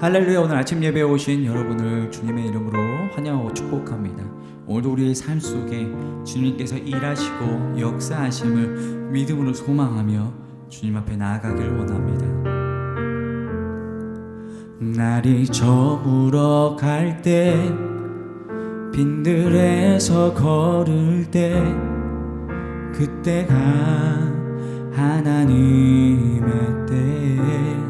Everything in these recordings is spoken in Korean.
할렐루야 오늘 아침 예배에 오신 여러분을 주님의 이름으로 환영하고 축복합니다. 오늘도 우리의 삶 속에 주님께서 일하시고 역사하심을 믿음으로 소망하며 주님 앞에 나아가기를 원합니다. 날이 저물어 갈 때 빈들에서 걸을 때 그때가 하나님의 때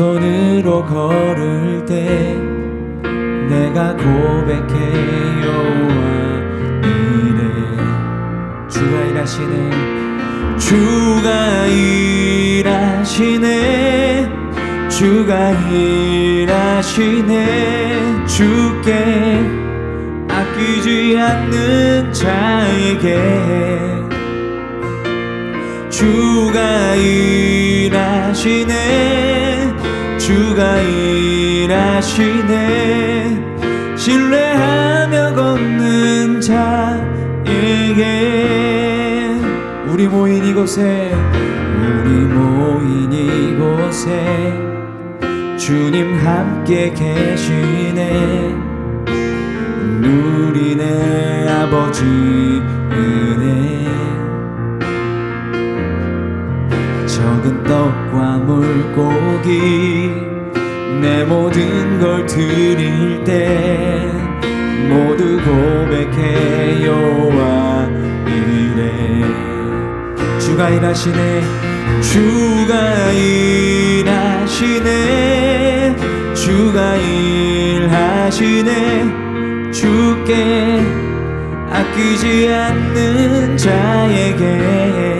빈손으로 걸을 때 내가 고백해 여호와 이래 주가 일하시네. 주가 일하시네. 주가 일하시네. 주께 아끼지 않는 자에게 주가 일하시네 주가 일하시네. 신뢰하며 걷는 자에게 우리 모인 이곳에 우리 모인 이곳에 주님 함께 계시네. 누리네 아버지 은혜. 적은 떡과 물고기 내 모든 걸 드릴 때 모두 고백해 여호와 이래 주가 일하시네 주가 일하시네 주가 일하시네. 주께 아끼지 않는 자에게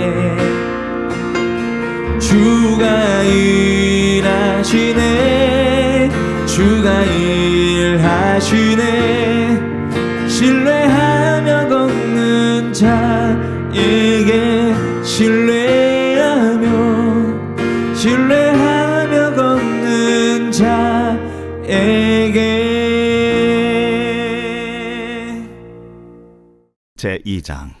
주가 일하시네. 주가 일하시네. 신뢰하며 걷는 자에게 신뢰하며 신뢰하며 걷는 자에게. 제 2장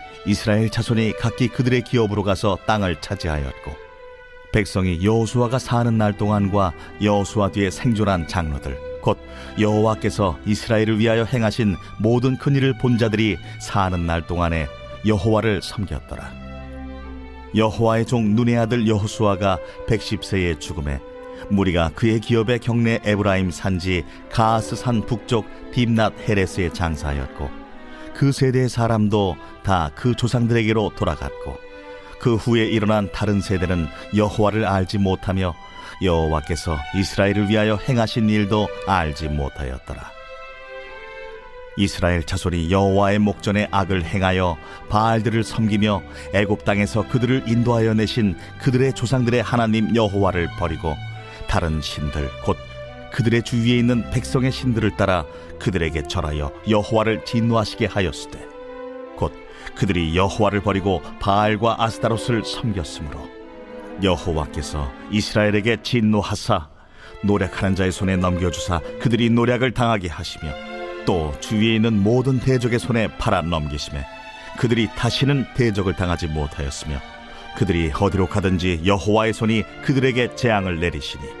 이스라엘 자손이 각기 그들의 기업으로 가서 땅을 차지하였고 백성이 여호수아가 사는 날 동안과 여호수아 뒤에 생존한 장로들 곧 여호와께서 이스라엘을 위하여 행하신 모든 큰 일을 본 자들이 사는 날 동안에 여호와를 섬겼더라. 여호와의 종 눈의 아들 여호수아가 110세의 죽음에 무리가 그의 기업의 경내 에브라임 산지 가스 산 북쪽 딥낫 헤레스에 장사하였고 그 세대의 사람도 다 그 조상들에게로 돌아갔고 그 후에 일어난 다른 세대는 여호와를 알지 못하며 여호와께서 이스라엘을 위하여 행하신 일도 알지 못하였더라. 이스라엘 자손이 여호와의 목전에 악을 행하여 바알들을 섬기며 애굽 땅에서 그들을 인도하여 내신 그들의 조상들의 하나님 여호와를 버리고 다른 신들 곧 그들의 주위에 있는 백성의 신들을 따라 그들에게 절하여 여호와를 진노하시게 하였으되 곧 그들이 여호와를 버리고 바알과 아스타롯을 섬겼으므로 여호와께서 이스라엘에게 진노하사 노력하는 자의 손에 넘겨주사 그들이 노력을 당하게 하시며 또 주위에 있는 모든 대적의 손에 팔아 넘기심에 그들이 다시는 대적을 당하지 못하였으며 그들이 어디로 가든지 여호와의 손이 그들에게 재앙을 내리시니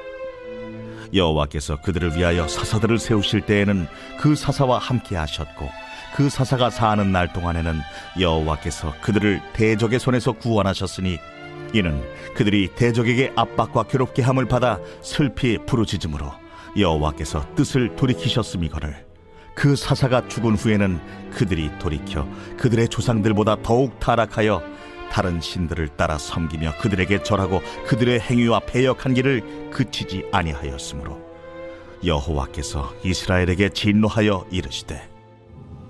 여호와께서 그들을 위하여 사사들을 세우실 때에는 그 사사와 함께 하셨고 그 사사가 사는 날 동안에는 여호와께서 그들을 대적의 손에서 구원하셨으니 이는 그들이 대적에게 압박과 괴롭게 함을 받아 슬피 부르짖음으로 여호와께서 뜻을 돌이키셨음이거늘. 그 사사가 죽은 후에는 그들이 돌이켜 그들의 조상들보다 더욱 타락하여 다른 신들을 따라 섬기며 그들에게 절하고 그들의 행위와 배역한 길을 그치지 아니하였으므로 여호와께서 이스라엘에게 진노하여 이르시되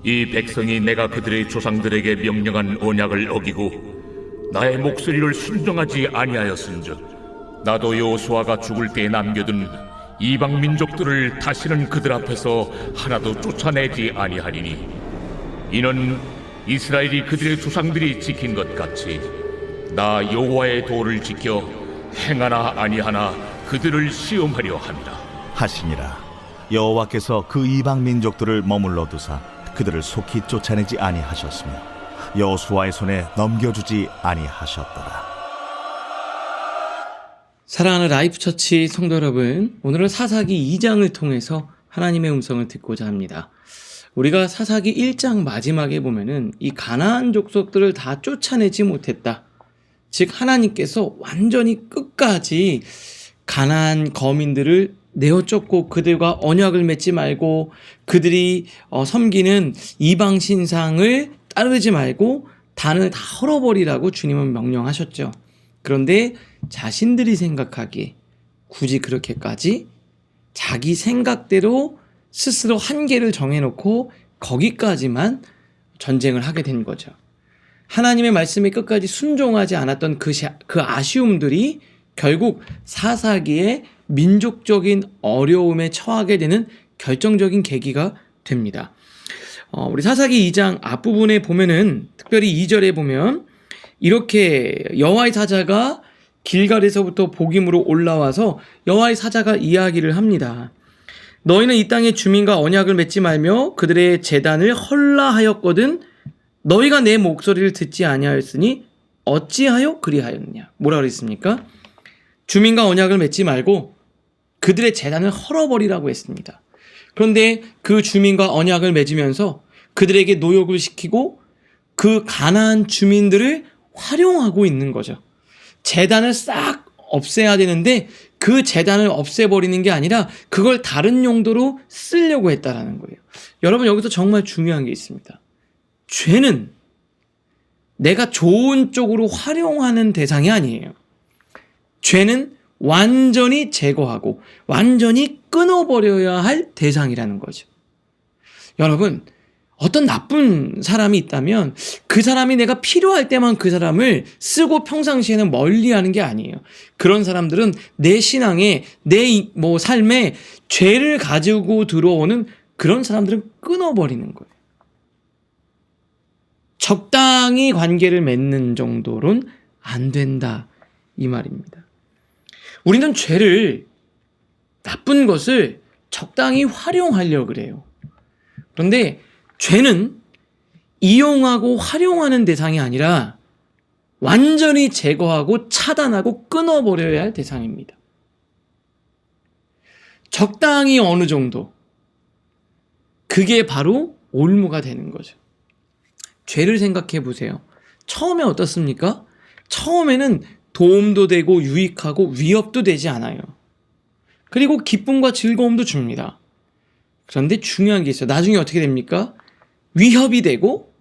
이 백성이 내가 그들의 조상들에게 명령한 언약을 어기고 나의 목소리를 순종하지 아니하였은즉 나도 여호수아가 죽을 때에 남겨둔 이방 민족들을 다시는 그들 앞에서 하나도 쫓아내지 아니하리니 이는 이스라엘이 그들의 조상들이 지킨 것 같이 나 여호와의 도를 지켜 행하나 아니하나 그들을 시험하려 함이라 하시니라. 여호와께서 그 이방 민족들을 머물러 두사 그들을 속히 쫓아내지 아니하셨으며 여호수아의 손에 넘겨주지 아니하셨더라. 사랑하는 라이프 처치 성도 여러분, 오늘은 사사기 2장을 통해서 하나님의 음성을 듣고자 합니다. 우리가 사사기 1장 마지막에 보면은 이 가나안 족속들을 다 쫓아내지 못했다. 즉 하나님께서 완전히 끝까지 가나안 거민들을 내어 쫓고 그들과 언약을 맺지 말고 그들이 어, 섬기는 이방 신상을 따르지 말고 단을 다 헐어버리라고 주님은 명령하셨죠. 그런데 자신들이 생각하기에 굳이 그렇게까지 자기 생각대로 스스로 한계를 정해놓고 거기까지만 전쟁을 하게 된 거죠. 하나님의 말씀에 끝까지 순종하지 않았던 그, 시- 그 아쉬움들이 결국 사사기의 민족적인 어려움에 처하게 되는 결정적인 계기가 됩니다. 어, 우리 사사기 2장 앞부분에 보면은 특별히 2절에 보면 이렇게 여호와의 사자가 길갈에서부터 복임으로 올라와서 여호와의 사자가 이야기를 합니다. 너희는 이 땅의 주민과 언약을 맺지 말며 그들의 재단을 헐라하였거든 너희가 내 목소리를 듣지 아니하였으니 어찌하여 그리하였느냐 뭐라 그랬습니까? 주민과 언약을 맺지 말고 그들의 재단을 헐어버리라고 했습니다. 그런데 그 주민과 언약을 맺으면서 그들에게 노역을 시키고 그 가난한 주민들을 활용하고 있는 거죠. 재단을 싹 없애야 되는데 그 재단을 없애버리는 게 아니라 그걸 다른 용도로 쓰려고 했다라는 거예요. 여러분 여기서 정말 중요한 게 있습니다. 죄는 내가 좋은 쪽으로 활용하는 대상이 아니에요. 죄는 완전히 제거하고 완전히 끊어버려야 할 대상이라는 거죠. 여러분, 어떤 나쁜 사람이 있다면 그 사람이 내가 필요할 때만 그 사람을 쓰고 평상시에는 멀리 하는 게 아니에요. 그런 사람들은 내 신앙에, 내 뭐 삶에 죄를 가지고 들어오는 그런 사람들은 끊어버리는 거예요. 적당히 관계를 맺는 정도로는 안 된다. 이 말입니다. 우리는 죄를, 나쁜 것을 적당히 활용하려고 그래요. 그런데 죄는 이용하고 활용하는 대상이 아니라 완전히 제거하고 차단하고 끊어버려야 할 대상입니다. 적당히 어느 정도. 그게 바로 올무가 되는 거죠. 죄를 생각해 보세요. 처음에 어떻습니까? 처음에는 도움도 되고 유익하고 위협도 되지 않아요. 그리고 기쁨과 즐거움도 줍니다. 그런데 중요한 게 있어요. 나중에 어떻게 됩니까? 위협이 되고,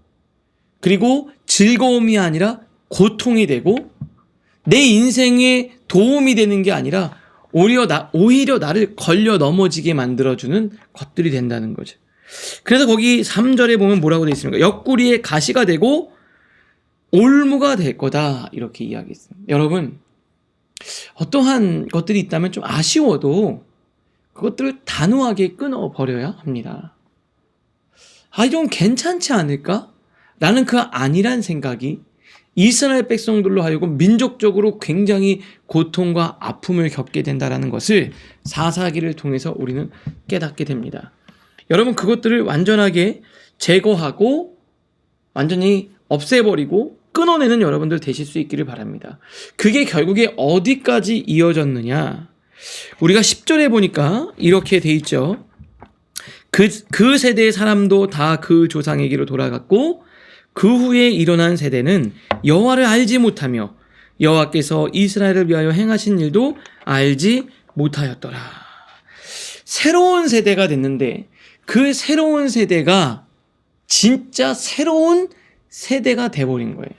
그리고 즐거움이 아니라 고통이 되고, 내 인생에 도움이 되는 게 아니라 오히려, 나, 오히려 나를 걸려 넘어지게 만들어주는 것들이 된다는 거죠. 그래서 거기 3절에 보면 뭐라고 되어 있습니까? 옆구리에 가시가 되고 올무가 될 거다. 이렇게 이야기했습니다. 여러분, 어떠한 것들이 있다면 좀 아쉬워도 그것들을 단호하게 끊어버려야 합니다. 아, 이건 괜찮지 않을까? 라는 그 아니란 생각이 이스라엘 백성들로 하여금 민족적으로 굉장히 고통과 아픔을 겪게 된다라는 것을 사사기를 통해서 우리는 깨닫게 됩니다. 여러분 그것들을 완전하게 제거하고 완전히 없애버리고 끊어내는 여러분들 되실 수 있기를 바랍니다. 그게 결국에 어디까지 이어졌느냐? 우리가 10절에 보니까 이렇게 돼 있죠. 그, 그 세대의 사람도 다 그 조상에게로 돌아갔고 그 후에 일어난 세대는 여호와를 알지 못하며 여호와께서 이스라엘을 위하여 행하신 일도 알지 못하였더라. 새로운 세대가 됐는데 그 새로운 세대가 진짜 새로운 세대가 돼버린 거예요.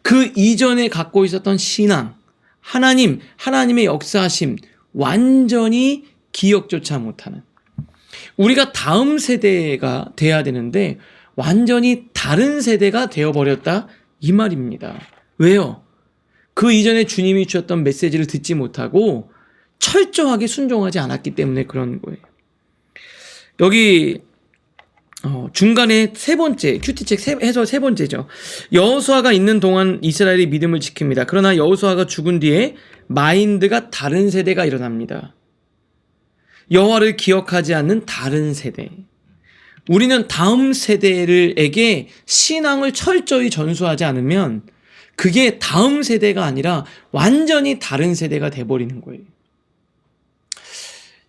그 이전에 갖고 있었던 신앙, 하나님, 하나님의 역사하심, 완전히 기억조차 못하는. 우리가 다음 세대가 돼야 되는데, 완전히 다른 세대가 되어버렸다. 이 말입니다. 왜요? 그 이전에 주님이 주셨던 메시지를 듣지 못하고 철저하게 순종하지 않았기 때문에 그런 거예요. 여기 어, 중간에 세 번째 큐티책 세, 해서 세 번째죠. 여호수아가 있는 동안 이스라엘이 믿음을 지킵니다. 그러나 여호수아가 죽은 뒤에 마인드가 다른 세대가 일어납니다. 여호와를 기억하지 않는 다른 세대. 우리는 다음 세대를에게 신앙을 철저히 전수하지 않으면 그게 다음 세대가 아니라 완전히 다른 세대가 돼 버리는 거예요.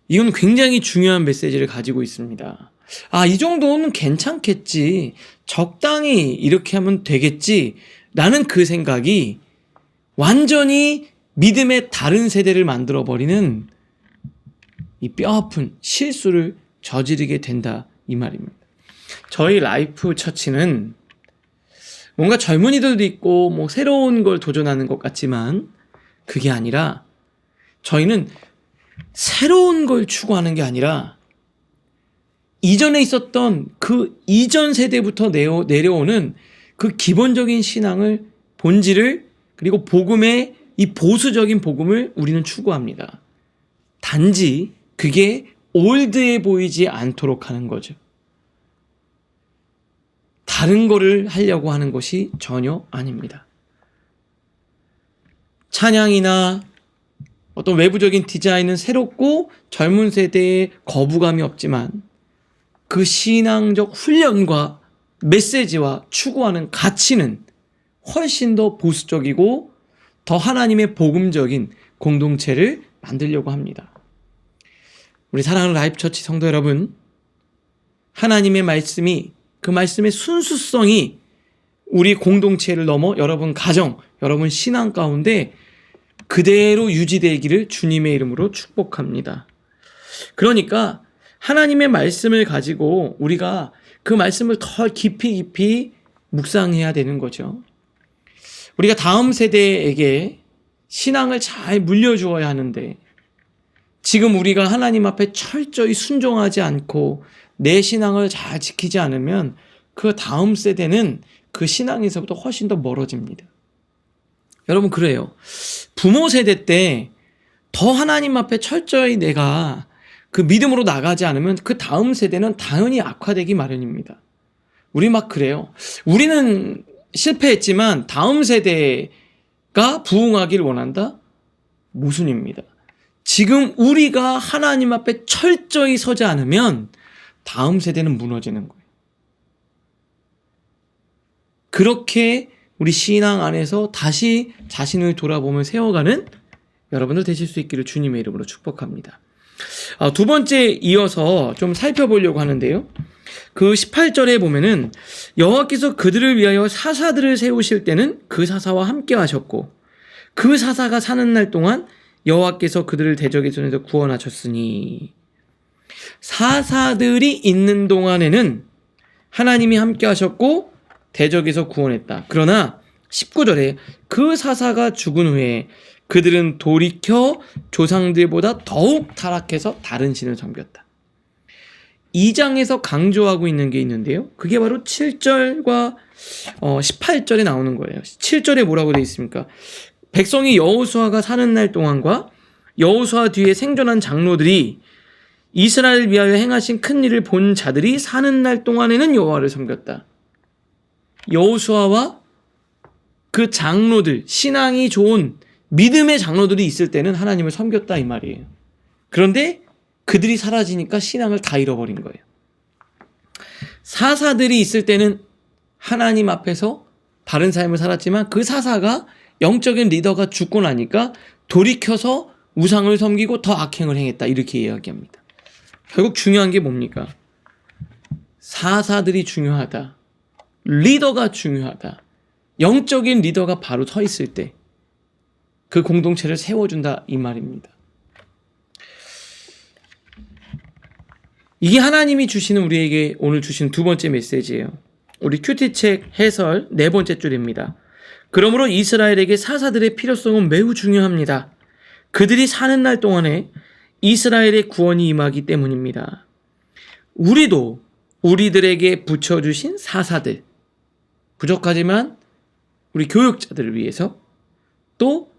이건 굉장히 중요한 메시지를 가지고 있습니다. 아, 이 정도는 괜찮겠지. 적당히 이렇게 하면 되겠지. 라는 그 생각이 완전히 믿음의 다른 세대를 만들어 버리는 이 뼈아픈 실수를 저지르게 된다. 이 말입니다. 저희 라이프 처치는 뭔가 젊은이들도 있고 뭐 새로운 걸 도전하는 것 같지만 그게 아니라 저희는 새로운 걸 추구하는 게 아니라 이전에 있었던 그 이전 세대부터 내려오는 그 기본적인 신앙을 본질을 그리고 복음의 이 보수적인 복음을 우리는 추구합니다. 단지 그게 올드해 보이지 않도록 하는 거죠. 다른 거를 하려고 하는 것이 전혀 아닙니다. 찬양이나 어떤 외부적인 디자인은 새롭고 젊은 세대에 거부감이 없지만 그 신앙적 훈련과 메시지와 추구하는 가치는 훨씬 더 보수적이고 더 하나님의 복음적인 공동체를 만들려고 합니다. 우리 사랑하는 라이프 처치 성도 여러분, 하나님의 말씀이 그 말씀의 순수성이 우리 공동체를 넘어 여러분 가정, 여러분 신앙 가운데 그대로 유지되기를 주님의 이름으로 축복합니다. 그러니까 하나님의 말씀을 가지고 우리가 그 말씀을 더 깊이 깊이 묵상해야 되는 거죠. 우리가 다음 세대에게 신앙을 잘 물려주어야 하는데 지금 우리가 하나님 앞에 철저히 순종하지 않고 내 신앙을 잘 지키지 않으면 그 다음 세대는 그 신앙에서부터 훨씬 더 멀어집니다. 여러분 그래요. 부모 세대 때 더 하나님 앞에 철저히 내가 그 믿음으로 나가지 않으면 그 다음 세대는 당연히 악화되기 마련입니다. 우리 막 그래요. 우리는 실패했지만 다음 세대가 부흥하기를 원한다? 모순입니다. 지금 우리가 하나님 앞에 철저히 서지 않으면 다음 세대는 무너지는 거예요. 그렇게 우리 신앙 안에서 다시 자신을 돌아보며 세워가는 여러분들 되실 수 있기를 주님의 이름으로 축복합니다. 아, 두 번째 이어서 좀 살펴보려고 하는데요. 그 18절에 보면은 여호와께서 그들을 위하여 사사들을 세우실 때는 그 사사와 함께 하셨고 그 사사가 사는 날 동안 여호와께서 그들을 대적의 손에서 구원하셨으니 사사들이 있는 동안에는 하나님이 함께 하셨고 대적에서 구원했다. 그러나 19절에 그 사사가 죽은 후에 그들은 돌이켜 조상들보다 더욱 타락해서 다른 신을 섬겼다. 2장에서 강조하고 있는 게 있는데요. 그게 바로 7절과 어, 18절에 나오는 거예요. 7절에 뭐라고 되어 있습니까? 백성이 여호수아가 사는 날 동안과 여호수아 뒤에 생존한 장로들이 이스라엘 위하여 행하신 큰 일을 본 자들이 사는 날 동안에는 여호와를 섬겼다. 여호수아와 그 장로들 신앙이 좋은 믿음의 장로들이 있을 때는 하나님을 섬겼다 이 말이에요. 그런데 그들이 사라지니까 신앙을 다 잃어버린 거예요. 사사들이 있을 때는 하나님 앞에서 바른 삶을 살았지만 그 사사가 영적인 리더가 죽고 나니까 돌이켜서 우상을 섬기고 더 악행을 행했다 이렇게 이야기합니다. 결국 중요한 게 뭡니까? 사사들이 중요하다. 리더가 중요하다. 영적인 리더가 바로 서 있을 때 그 공동체를 세워준다 이 말입니다. 이게 하나님이 주시는 우리에게 오늘 주신 두 번째 메시지예요. 우리 큐티책 해설 네 번째 줄입니다. 그러므로 이스라엘에게 사사들의 필요성은 매우 중요합니다. 그들이 사는 날 동안에 이스라엘의 구원이 임하기 때문입니다. 우리도 우리들에게 붙여주신 사사들, 부족하지만 우리 교육자들을 위해서 또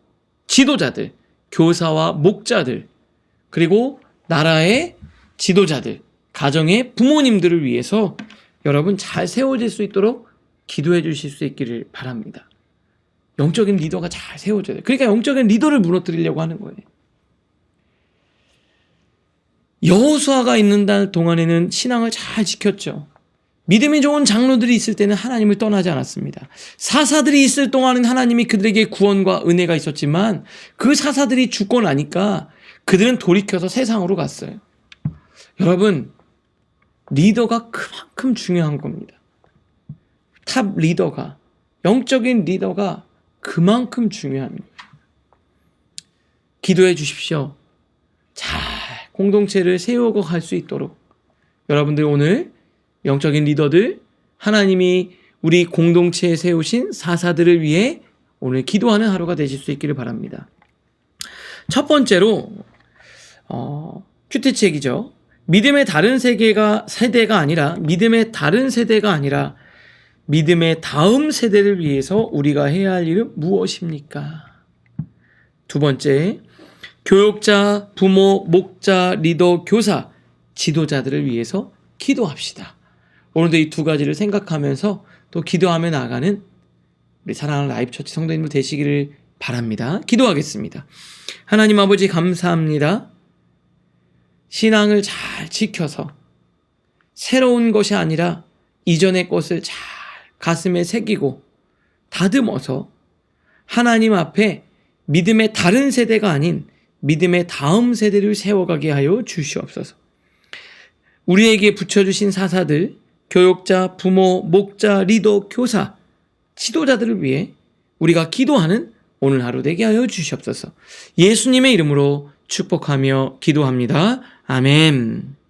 지도자들, 교사와 목자들, 그리고 나라의 지도자들, 가정의 부모님들을 위해서 여러분 잘 세워질 수 있도록 기도해 주실 수 있기를 바랍니다. 영적인 리더가 잘 세워져야 돼요. 그러니까 영적인 리더를 무너뜨리려고 하는 거예요. 여호수아가 있는 날 동안에는 신앙을 잘 지켰죠. 믿음이 좋은 장로들이 있을 때는 하나님을 떠나지 않았습니다. 사사들이 있을 동안은 하나님이 그들에게 구원과 은혜가 있었지만 그 사사들이 죽고 나니까 그들은 돌이켜서 세상으로 갔어요. 여러분, 리더가 그만큼 중요한 겁니다. 탑 리더가, 영적인 리더가 그만큼 중요한. 기도해 주십시오. 잘 공동체를 세우고 갈 수 있도록 여러분들 오늘 영적인 리더들 하나님이 우리 공동체에 세우신 사사들을 위해 오늘 기도하는 하루가 되실 수 있기를 바랍니다. 첫 번째로 어, 큐티책이죠. 믿음의 다른 세계가 세대가 아니라 믿음의 다른 세대가 아니라 믿음의 다음 세대를 위해서 우리가 해야 할 일은 무엇입니까? 두 번째, 교육자, 부모, 목자, 리더, 교사, 지도자들을 위해서 기도합시다. 오늘도 이 두 가지를 생각하면서 또 기도하며 나가는 우리 사랑하는 라이브처치 성도님들 되시기를 바랍니다. 기도하겠습니다. 하나님 아버지 감사합니다. 신앙을 잘 지켜서 새로운 것이 아니라 이전의 것을 잘 가슴에 새기고 다듬어서 하나님 앞에 믿음의 다른 세대가 아닌 믿음의 다음 세대를 세워가게 하여 주시옵소서. 우리에게 붙여주신 사사들, 교육자, 부모, 목자, 리더, 교사, 지도자들을 위해 우리가 기도하는 오늘 하루 되게 하여 주시옵소서. 예수님의 이름으로 축복하며 기도합니다. 아멘.